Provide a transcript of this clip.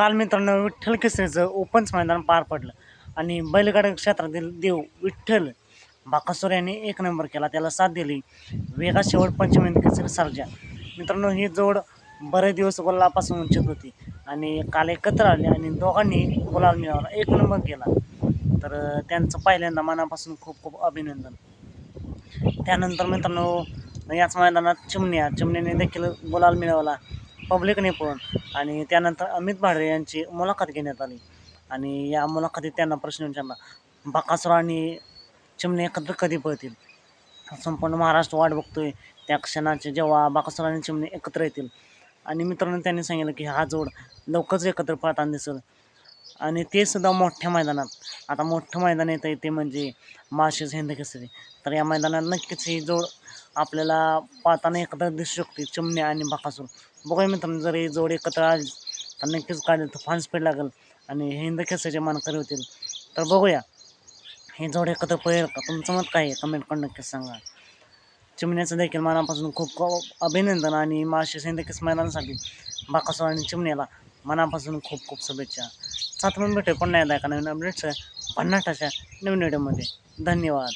काल मित्रांनो विठ्ठल केसरीचं ओपनच मैदान पार पडलं आणि बैलगाडा क्षेत्रातील देव विठ्ठल बाकासुर यांनी एक नंबर केला. त्याला साथ दिली. वेगा शेवट पंचमी केसरी सर्जा. मित्रांनो ही जोड बरेच दिवस गुलाबापासून वंचित होती आणि काल एकत्र आले आणि दोघांनी गुलाल मिळवला एक नंबर केला. तर त्यांचं पहिल्यांदा मनापासून खूप खूप अभिनंदन. त्यानंतर मित्रांनो याच मैदानात चिमण्या. चिमण्याने देखील गुलाल मिळवला. पब्लिकने पण. आणि त्यानंतर अमित भाडे यांची मुलाखत घेण्यात आली. आणि या मुलाखतीत त्यांना प्रश्न विचारला बकासूर आणि चिमणे एकत्र कधी पळतील? संपूर्ण महाराष्ट्र वाट बघतोय. त्या क्षणाचे जेव्हा बकासूर आणि चिमणे एकत्र येतील. आणि मित्रांनो त्यांनी सांगितलं की हा जोड लवकरच एकत्र पळताना दिसेल. आणि ते सुद्धा मोठ्या मैदानात. आता मोठं मैदान येतं आहे ते म्हणजे माळशेज हिंद केसरी तर या मैदानात नक्कीच ही जोड आपल्याला पाहताना एकत्र दिसू शकते चिमण्या आणि बाकासूर बघूया मित्रांनो जर हे जोड एकत्र आली तर नक्कीच काढेल तर फान स्पीड लागेल आणि हिंद केसरीचे मानकरी होतील. तर बघूया हे जोड एकत्र पळेल का? तुमचं मत काय आहे? कमेंट करून नक्कीच सांगा. चिमण्याचं देखील मनापासून खूप अभिनंदन आणि माशे हिंद मैदानासाठी बाकासूर आणि चिमण्याला मनापासून खूप खूप शुभेच्छा. सात मिनिट भेटू पुन्हा एकदा एका नवीन अपडेट्स भन्नाटाच्या नवीन व्हिडिओमध्ये धन्यवाद.